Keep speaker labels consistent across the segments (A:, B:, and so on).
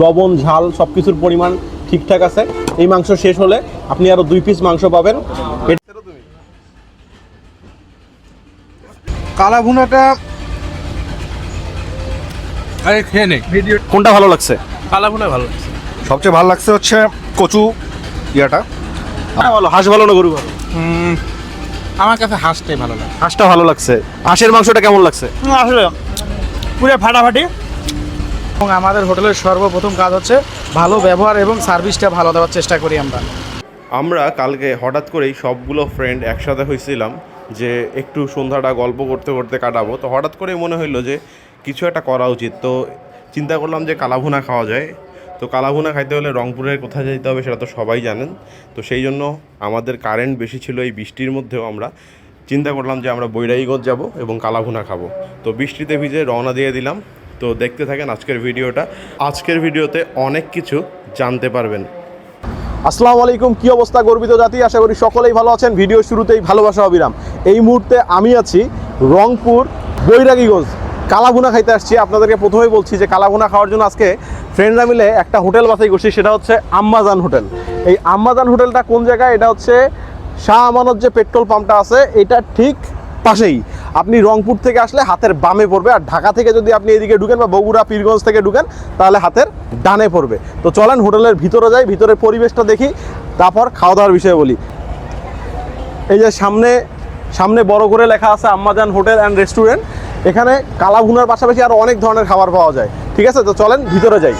A: লবণ ঝাল সব কিছুর পরিমাণ ঠিকঠাক আছে এই মাংস শেষ হলে আপনি আরও দুই পিস মাংস পাবেন কালা ভুনাটা কোনটা ভালো লাগছে
B: কালা ভুনা ভালো লাগছে
A: সবচেয়ে ভালো লাগছে হচ্ছে কচু ইয়াটা হ্যাঁ, ভালো হাঁস ভালো না গরু ভালো
B: আমার কাছে হাঁসটাই ভালো লাগে
A: হাঁসটা ভালো লাগছে হাঁসের মাংসটা কেমন লাগছে
B: আসলে পুরো ফাটাফাটি এবং আমাদের হোটেলের সর্বপ্রথম কাজ হচ্ছে ভালো ব্যবহার এবং সার্ভিসটা ভালো দেওয়ার চেষ্টা করি আমরা
A: আমরা কালকে হঠাৎ করেই সবগুলো ফ্রেন্ড একসাথে হয়েছিলাম যে একটু সন্ধ্যাটা গল্প করতে করতে কাটাবো তো হঠাৎ করেই মনে হইলো যে কিছু একটা করা উচিত তো চিন্তা করলাম যে কালাভুনা খাওয়া যায় তো কালাভুনা খাইতে হলে রংপুরের কোথায় যেতে হবে সেটা তো সবাই জানেন তো সেই জন্য আমাদের কারেন্ট বেশি ছিল এই বৃষ্টির মধ্যেও আমরা চিন্তা করলাম যে আমরা বৈরাইগঞ্জ যাব এবং কালাভুনা খাবো তো বৃষ্টিতে ভিজে রওনা দিয়ে দিলাম তো দেখতে থাকেন আজকের ভিডিওটা আজকের ভিডিওতে অনেক কিছু জানতে পারবেন আসসালামু আলাইকুম কী অবস্থা গর্বিত জাতি আশা করি সকলেই ভালো আছেন ভিডিও শুরুতেই ভালোবাসা অবিরাম এই মুহূর্তে আমি আছি রংপুর বৈরাগীগঞ্জ কালাভুনা খাইতে আসছি আপনাদেরকে প্রথমেই বলছি যে কালাভুনা খাওয়ার জন্য আজকে ফ্রেন্ডরা মিলে একটা হোটেল বাছাই করছি সেটা হচ্ছে আম্মাজান হোটেল এই আম্মাজান হোটেলটা কোন জায়গায় এটা হচ্ছে শাহ আমানত যে পেট্রোল পাম্পটা আছে এটা ঠিক পাশেই আপনি রংপুর থেকে আসলে হাতের বামে পড়বে আর ঢাকা থেকে যদি আপনি এদিকে ঢুকেন বা বগুড়া পীরগঞ্জ থেকে ঢুকেন তাহলে হাতের ডানে পড়বে তো চলেন হোটেলের ভিতরে যাই ভিতরের পরিবেশটা দেখি তারপর খাওয়া দাওয়ার বিষয়ে বলি এই যে সামনে সামনে বড় করে লেখা আছে আম্মাজান হোটেল অ্যান্ড রেস্টুরেন্ট এখানে কালাভুনার পাশাপাশি আরও অনেক ধরনের খাবার পাওয়া যায় ঠিক আছে তো চলেন ভিতরে যাই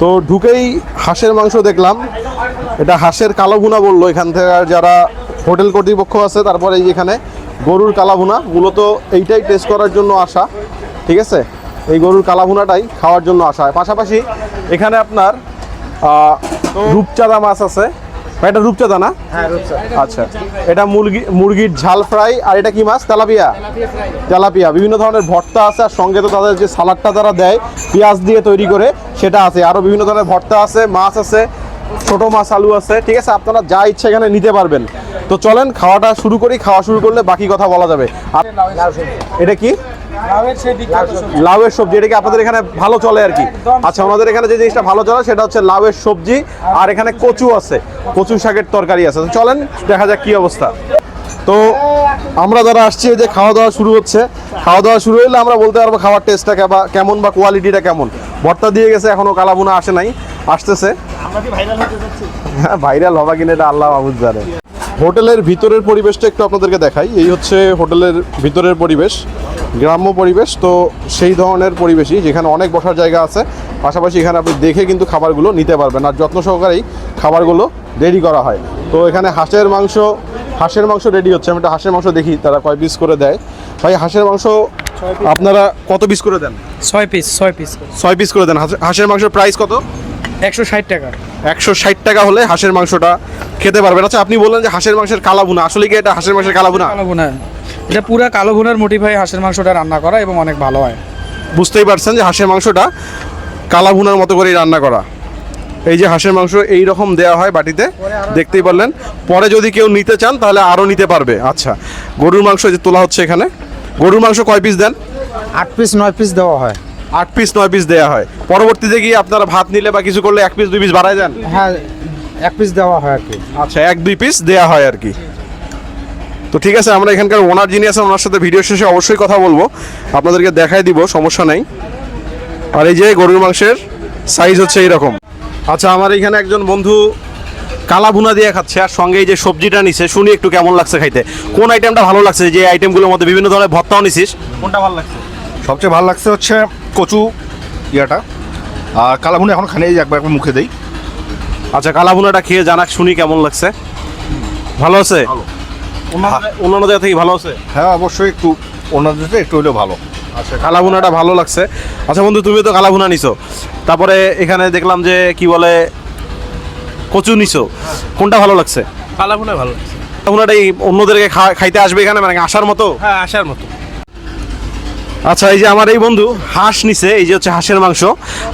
A: তো ঢুকেই হাঁসের মাংস দেখলাম এটা হাঁসের কালো ভুনা বললো এখান থেকে যারা হোটেল কর্তৃপক্ষ আছে তারপরে এই এখানে গরুর কালাভুনা মূলত এইটাই টেস্ট করার জন্য আসা ঠিক আছে এই গরুর কালাভুনাটাই খাওয়ার জন্য আসা হয় পাশাপাশি এখানে আপনার রূপচাঁদা মাছ আছে এটা রূপচাঁদা না হ্যাঁ, আচ্ছা এটা মুরগি মুরগির ঝাল ফ্রাই আর এটা কি মাছ তেলাপিয়া তেলাপিয়া বিভিন্ন ধরনের ভর্তা আছে আর সঙ্গে তো তাদের যে সালাডটা তারা দেয় পেঁয়াজ দিয়ে তৈরি করে সেটা আছে আরও বিভিন্ন ধরনের ভর্তা আছে মাছ আছে ছোট মাছ আলু আছে ঠিক আছে আপনারা যা ইচ্ছে এখানে নিতে পারবেন তো চলেন খাওয়াটা শুরু করি খাওয়া শুরু করলে বাকি কথা বলা যাবে এটা কি লাউয়ের সবজি এটা কি আপনাদের এখানে ভালো চলে আর কি আচ্ছা আমাদের এখানে যে জিনিসটা ভালো চলে সেটা হচ্ছে লাউয়ের সবজি আর এখানে কচু আছে কচু শাকের তরকারি আছে তো চলেন দেখা যাক কি অবস্থা তো আমরা যারা আসছি যে খাওয়া দাওয়া শুরু হচ্ছে খাওয়া দাওয়া শুরু হলে আমরা বলতে পারবো খাওয়ার টেস্টটা কেমন বা কোয়ালিটিটা কেমন ভর্তা দিয়ে গেছে এখনও কালাবুনা আসে নাই আসতেছে হ্যাঁ ভাইরাল হবা কিনা এটা আল্লাহ বাবুজ জানে হোটেলের ভিতরের পরিবেশটা একটু আপনাদেরকে দেখাই এই হচ্ছে হোটেলের ভিতরের পরিবেশ গ্রাম্য পরিবেশ তো সেই ধরনের পরিবেশই যেখানে অনেক বসার জায়গা আছে পাশাপাশি এখানে আপনি দেখে কিন্তু খাবারগুলো নিতে পারবেন আর যত্ন সহকারেই খাবারগুলো রেডি করা হয় তো এখানে হাঁসের মাংস হাঁসের মাংস রেডি হচ্ছে আমি একটা হাঁসের মাংস দেখি তারা কয় পিস করে দেয় ভাই হাঁসের মাংস আপনারা কত পিস করে দেন
B: ছয় পিস ছয় পিস
A: ছয় পিস করে দেন হাঁসের মাংসের প্রাইস কত
B: একশো ষাট টাকা
A: একশো ষাট টাকা হলে হাঁসের মাংসটা খেতে পারবেন আচ্ছা আপনি বললেন যে হাঁসের মাংসের কালা ভুনা আসলে কি এটা হাঁসের মাংসের কালা ভুনা
B: কালো ভুনা এটা পুরো কালো ভুনার মোটিফাই হাঁসের মাংসটা রান্না করা এবং অনেক ভালো হয়
A: বুঝতেই পারছেন যে হাঁসের মাংসটা কালা ভুনার মতো করেই রান্না করা এই যে হাঁসের মাংস এই রকম দেওয়া হয় বাটিতে দেখতেই পারলেন পরে যদি কেউ নিতে চান তাহলে আরও নিতে পারবে আচ্ছা গরুর মাংস যে তোলা হচ্ছে এখানে গরুর মাংস কয় পিস দেন
B: আট পিস নয় পিস দেওয়া হয়
A: আট পিস নয় পিস দেওয়া হয় পরবর্তীতে গিয়ে আপনারা ভাত নিলে বা কিছু করলে এক পিস দুই পিস বাড়ায় যান
B: হ্যাঁ এক পিস দেওয়া হয় আর কি
A: আচ্ছা এক দুই পিস দেওয়া হয় আর কি তো ঠিক আছে আমরা এখানকার ওনার যিনি আছেন ওনার সাথে ভিডিও শেষে অবশ্যই কথা বলবো আপনাদেরকে দেখাই দিব সমস্যা নাই আর এই যে গরুর মাংসের সাইজ হচ্ছে এইরকম আচ্ছা আমার এখানে একজন বন্ধু কালা ভুনা দিয়ে খাচ্ছে আর সঙ্গে এই যে সবজিটা নিছে শুনি একটু কেমন লাগছে খাইতে কোন আইটেমটা ভালো লাগছে যে আইটেমগুলোর মধ্যে বিভিন্ন ধরনের ভর্তাও নিছিস কোনটা ভালো লাগছে সবচেয়ে ভালো লাগছে হচ্ছে কচু ইয়াটা আর কালাভুনা এখন খানেই একবার একবার মুখে দেই আচ্ছা কালাভুনাটা খেয়ে জানাক শুনি কেমন লাগছে ভালো আছে
B: হ্যাঁ। অন্যান্য জায়গা থেকে ভালো আছে
A: হ্যাঁ অবশ্যই একটু অন্যান্য জায়গা একটু হলেও ভালো আচ্ছা কালাভুনাটা ভালো লাগছে আচ্ছা বন্ধু তুমি তো কালাভুনা নিছো তারপরে এখানে দেখলাম যে কি বলে কচু নিছো কোনটা ভালো লাগছে
B: কালাভুনা ভালো লাগছে
A: কালাভুনাটাই অন্যদেরকে খাইতে আসবে এখানে মানে আসার মতো হ্যাঁ আসার মতো আচ্ছা এই যে আমার এই বন্ধু হাঁস নিছে এই যে হচ্ছে হাঁসের মাংস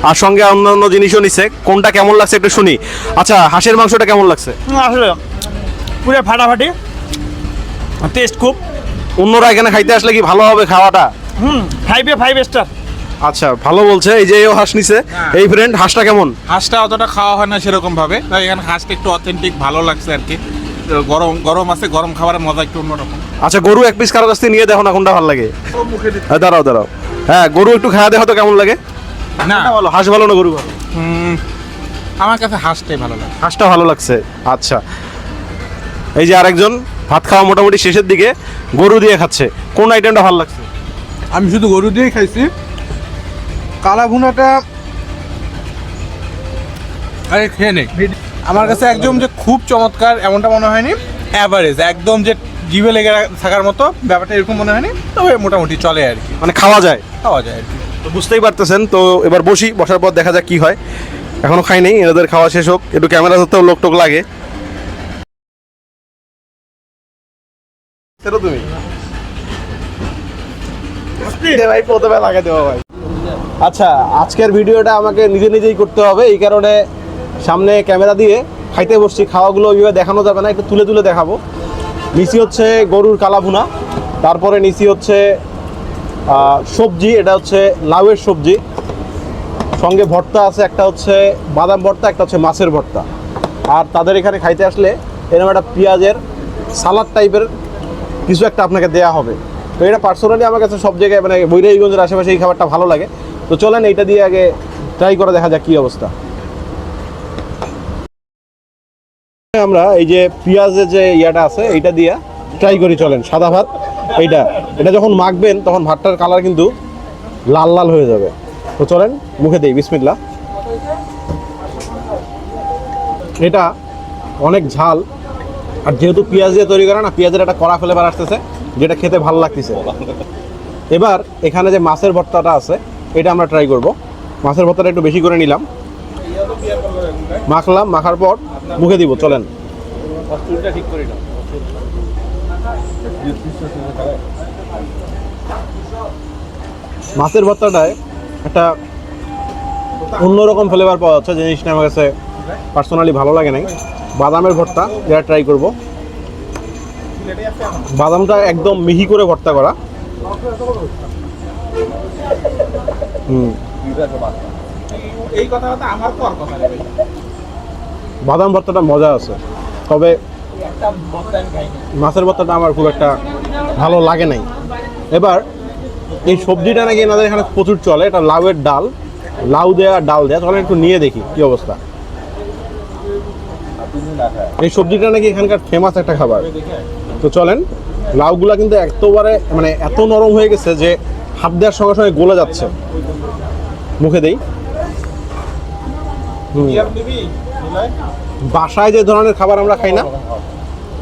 A: আর সঙ্গে অন্যান্য জিনিসও নিছে কোনটা কেমন লাগছে একটু শুনি আচ্ছা হাঁসের মাংসটা কেমন লাগছে
B: আসলে পুরো ফাটাফাটি টেস্ট খুব
A: অন্যরা এখানে খাইতে আসলে কি ভালো হবে খাওয়াটা
B: হুম ফাইভে ফাইভ স্টার
A: আচ্ছা ভালো বলছে এই যে এই হাঁস নিছে হ্যাঁ। এই ফ্রেন্ড হাঁসটা কেমন
B: হাঁসটা অতটা খাওয়া হয় না সেরকম ভাবে তাই এখানে হাঁসটা একটু অথেন্টিক ভালো লাগছে আর কি গরম গরম আছে গরম খাবারের মজা একটু অন্যরকম
A: আচ্ছা গরু এক পিস কারো কাছ নিয়ে দেখো না কোনটা ভালো লাগে হ্যাঁ দাঁড়াও দাঁড়াও হ্যাঁ গরু একটু খাওয়া দেখো তো কেমন লাগে না ভালো হাঁস ভালো না গরু ভালো
B: আমার কাছে হাঁসটাই ভালো লাগে
A: হাঁসটা ভালো লাগছে আচ্ছা এই যে আরেকজন ভাত খাওয়া মোটামুটি শেষের দিকে গরু দিয়ে খাচ্ছে কোন আইটেমটা ভালো লাগছে
B: আমি শুধু গরু দিয়েই খাইছি কালা ভুনাটা আরে খেয়ে নেই আমার কাছে একদম যে খুব চমৎকার এমনটা মনে হয়নি অ্যাভারেজ একদম যে জিভে লেগে থাকার মতো ব্যাপারটা এরকম মনে হয়নি তবে মোটামুটি চলে আর কি মানে খাওয়া যায় খাওয়া যায় আর কি
A: তো বুঝতেই পারতেছেন তো এবার বসি বসার পর দেখা যাক কি হয় এখনো খাই নেই এনাদের খাওয়া শেষ হোক একটু ক্যামেরা ধরতেও লোক টোক লাগে সেটা তুমি ভাই প্রথমে ভাই আচ্ছা আজকের ভিডিওটা আমাকে নিজে নিজেই করতে হবে এই কারণে সামনে ক্যামেরা দিয়ে খাইতে বসছি খাওয়াগুলো ওইভাবে দেখানো যাবে না একটু তুলে তুলে দেখাবো নিচি হচ্ছে গরুর কালাভুনা তারপরে নিচি হচ্ছে সবজি এটা হচ্ছে লাউয়ের সবজি সঙ্গে ভর্তা আছে একটা হচ্ছে বাদাম ভর্তা একটা হচ্ছে মাছের ভর্তা আর তাদের এখানে খাইতে আসলে এরকম একটা পেঁয়াজের সালাদ টাইপের কিছু একটা আপনাকে দেয়া হবে তো এটা পার্সোনালি আমার কাছে সব জায়গায় মানে বৈরাইগঞ্জের আশেপাশে এই খাবারটা ভালো লাগে তো চলেন এইটা দিয়ে আগে ট্রাই করে দেখা যাক কী অবস্থা আমরা এই যে পেঁয়াজের যে ইয়াটা আছে এটা দিয়া ট্রাই করি চলেন সাদা ভাত এইটা এটা যখন মাখবেন তখন ভাতটার কালার কিন্তু লাল লাল হয়ে যাবে তো চলেন মুখে দেই বিসমিল্লা এটা অনেক ঝাল আর যেহেতু পেঁয়াজ দিয়ে তৈরি করে না পেঁয়াজের একটা কড়া ফ্লেভার আসতেছে যেটা খেতে ভালো লাগতেছে এবার এখানে যে মাছের ভর্তাটা আছে এটা আমরা ট্রাই করব মাছের ভর্তাটা একটু বেশি করে নিলাম মাখলাম মাখার পর মুখে দিব চলেন মাছের ভর্তাটায় একটা অন্যরকম ফ্লেভার পাওয়া যাচ্ছে জিনিসটা আমার কাছে পার্সোনালি ভালো লাগে নাই বাদামের ভর্তা যেটা ট্রাই করব বাদামটা একদম মিহি করে ভর্তা করা হুম এই কথা আমার কর কথা বাদাম ভর্তাটা মজা আছে তবে মাছের ভর্তাটা আমার খুব একটা ভালো লাগে নাই এবার এই সবজিটা নাকি এনাদের এখানে প্রচুর চলে এটা লাউয়ের ডাল লাউ দেয়া ডাল দেয়া তাহলে একটু নিয়ে দেখি কি অবস্থা এই সবজিটা নাকি এখানকার ফেমাস একটা খাবার তো চলেন লাউগুলা কিন্তু এতবারে মানে এত নরম হয়ে গেছে যে হাত দেওয়ার সঙ্গে সঙ্গে গলে যাচ্ছে মুখে দেই হুম বাসায় যে ধরনের খাবার আমরা খাই না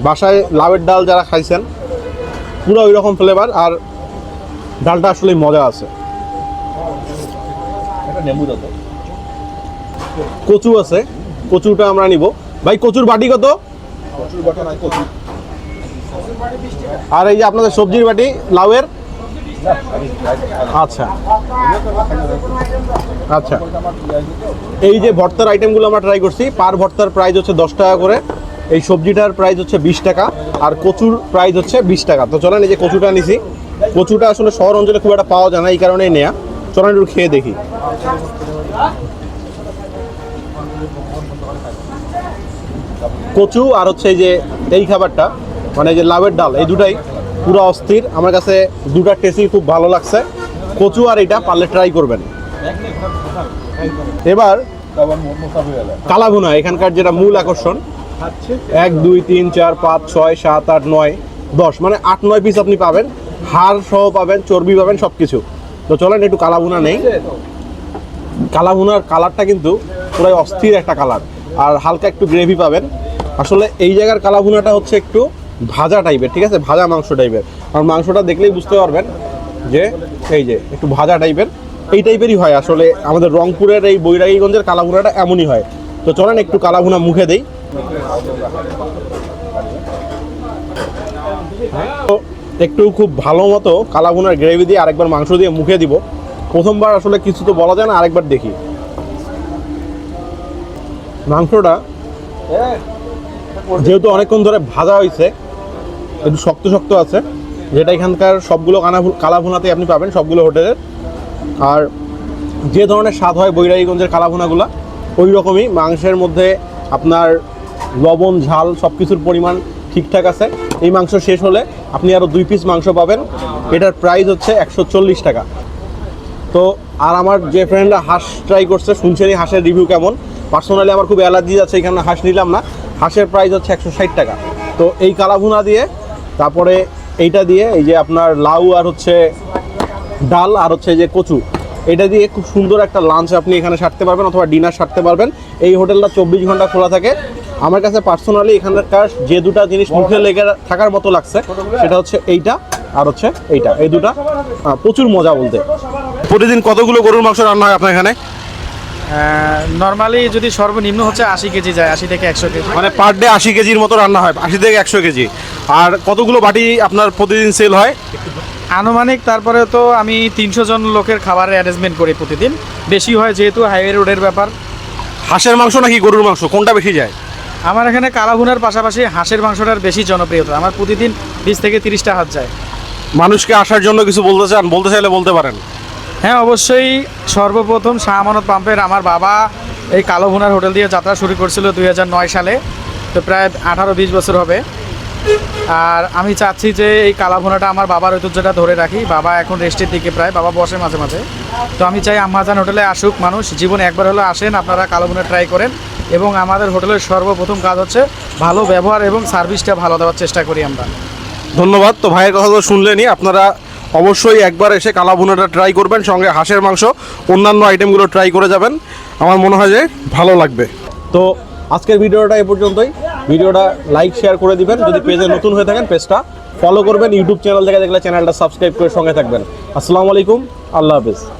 A: বাসায় লাউয়ের ডাল যারা খাইছেন পুরো ওই রকম ফ্লেভার আর ডালটা আসলে মজা আছে কচু আছে কচুটা আমরা নিব ভাই কচুর বাটি কত আর এই যে আপনাদের সবজির বাটি লাউয়ের আচ্ছা আচ্ছা এই যে ভর্তার আইটেমগুলো আমরা ট্রাই করছি পার ভর্তার প্রাইস হচ্ছে দশ টাকা করে এই সবজিটার প্রাইস হচ্ছে বিশ টাকা আর কচুর প্রাইস হচ্ছে বিশ টাকা তো চলেন এই যে কচুটা নিছি কচুটা আসলে শহর অঞ্চলে খুব একটা পাওয়া যায় না এই কারণেই নেয়া চলেন একটু খেয়ে দেখি কচু আর হচ্ছে এই যে এই খাবারটা মানে যে লাভের ডাল এই দুটাই পুরো অস্থির আমার কাছে দুটা টেস্টই খুব ভালো লাগছে কচু আর এটা পারলে ট্রাই করবেন এবার কালাভুনা এখানকার যেটা মূল আকর্ষণ এক দুই তিন চার পাঁচ ছয় সাত আট নয় দশ মানে আট নয় পিস আপনি পাবেন হার সহ পাবেন চর্বি পাবেন সব কিছু তো চলেন একটু কালাভুনা নেই কালাভুনার কালারটা কিন্তু পুরাই অস্থির একটা কালার আর হালকা একটু গ্রেভি পাবেন আসলে এই জায়গার কালাভুনাটা হচ্ছে একটু ভাজা টাইপের ঠিক আছে ভাজা মাংস টাইপের আর মাংসটা দেখলেই বুঝতে পারবেন যে এই যে একটু ভাজা টাইপের এই টাইপেরই হয় আসলে আমাদের রংপুরের এই বৈরাগীগঞ্জের কালাভুনাটা এমনই হয় তো চলেন একটু কালাভুনা মুখে দেই তো একটু খুব ভালো মতো কালাভুনার গ্রেভি দিয়ে আরেকবার মাংস দিয়ে মুখে দিব প্রথমবার আসলে কিছু তো বলা যায় না আরেকবার দেখি মাংসটা হ্যাঁ, যেহেতু অনেকক্ষণ ধরে ভাজা হয়েছে একটু শক্ত শক্ত আছে যেটা এখানকার সবগুলো কানা কালাভুনাতে আপনি পাবেন সবগুলো হোটেলের আর যে ধরনের স্বাদ হয় বৈরাগীগঞ্জের কালাভুনাগুলো ওই রকমই মাংসের মধ্যে আপনার লবণ ঝাল সব কিছুর পরিমাণ ঠিকঠাক আছে এই মাংস শেষ হলে আপনি আরও দুই পিস মাংস পাবেন এটার প্রাইস হচ্ছে একশো টাকা তো আর আমার যে ফ্রেন্ডরা হাঁস ট্রাই করছে শুনছেনই হাঁসের রিভিউ কেমন পার্সোনালি আমার খুব অ্যালার্জি আছে এখানে হাঁস নিলাম না হাঁসের প্রাইস হচ্ছে একশো ষাট টাকা তো এই কালাভুনা দিয়ে তারপরে এইটা দিয়ে এই যে আপনার লাউ আর হচ্ছে ডাল আর হচ্ছে যে কচু এটা দিয়ে খুব সুন্দর একটা লাঞ্চ আপনি এখানে সারতে পারবেন অথবা ডিনার সারতে পারবেন এই হোটেলটা চব্বিশ ঘন্টা খোলা থাকে আমার কাছে পার্সোনালি এখানকার যে দুটা জিনিস মুখে লেগে থাকার মতো লাগছে সেটা হচ্ছে এইটা আর হচ্ছে এইটা এই দুটা প্রচুর মজা বলতে প্রতিদিন কতগুলো গরুর মাংস রান্না হয় আপনার এখানে
B: নর্মালি যদি সর্বনিম্ন হচ্ছে আশি কেজি যায় আশি থেকে একশো কেজি
A: মানে পার ডে আশি কেজির মতো রান্না হয় আশি থেকে একশো কেজি আর কতগুলো বাটি আপনার প্রতিদিন সেল হয়
B: আনুমানিক তারপরে তো আমি তিনশো জন লোকের খাবারের অ্যারেঞ্জমেন্ট করি প্রতিদিন বেশি হয় যেহেতু হাইওয়ে রোডের ব্যাপার
A: হাঁসের মাংস নাকি গরুর মাংস কোনটা বেশি যায়
B: আমার এখানে কালাভুনার পাশাপাশি হাঁসের মাংসটার বেশি জনপ্রিয়তা আমার প্রতিদিন বিশ থেকে তিরিশটা হাত যায়
A: মানুষকে আসার জন্য কিছু বলতে চান বলতে চাইলে বলতে পারেন
B: হ্যাঁ অবশ্যই সর্বপ্রথম শাহমানত পাম্পের আমার বাবা এই কালো হোটেল দিয়ে যাত্রা শুরু করছিল দুই সালে তো প্রায় আঠারো বিশ বছর হবে আর আমি চাচ্ছি যে এই কালাভোনাটা আমার বাবার ঐতিহ্যটা ধরে রাখি বাবা এখন রেস্টের দিকে প্রায় বাবা বসে মাঝে মাঝে তো আমি চাই আম্মাজান হোটেলে আসুক মানুষ জীবনে একবার হলে আসেন আপনারা কালোভুনা ট্রাই করেন এবং আমাদের হোটেলের সর্বপ্রথম কাজ হচ্ছে ভালো ব্যবহার এবং সার্ভিসটা ভালো দেওয়ার চেষ্টা করি আমরা
A: ধন্যবাদ তো ভাইয়ের তো শুনলেনি আপনারা অবশ্যই একবার এসে ভুনাটা ট্রাই করবেন সঙ্গে হাঁসের মাংস অন্যান্য আইটেমগুলো ট্রাই করে যাবেন আমার মনে হয় যে ভালো লাগবে তো আজকের ভিডিওটা এ পর্যন্তই ভিডিওটা লাইক শেয়ার করে দিবেন যদি পেজে নতুন হয়ে থাকেন পেজটা ফলো করবেন ইউটিউব চ্যানেল থেকে দেখলে চ্যানেলটা সাবস্ক্রাইব করে সঙ্গে থাকবেন আসসালামু আলাইকুম আল্লাহ হাফিজ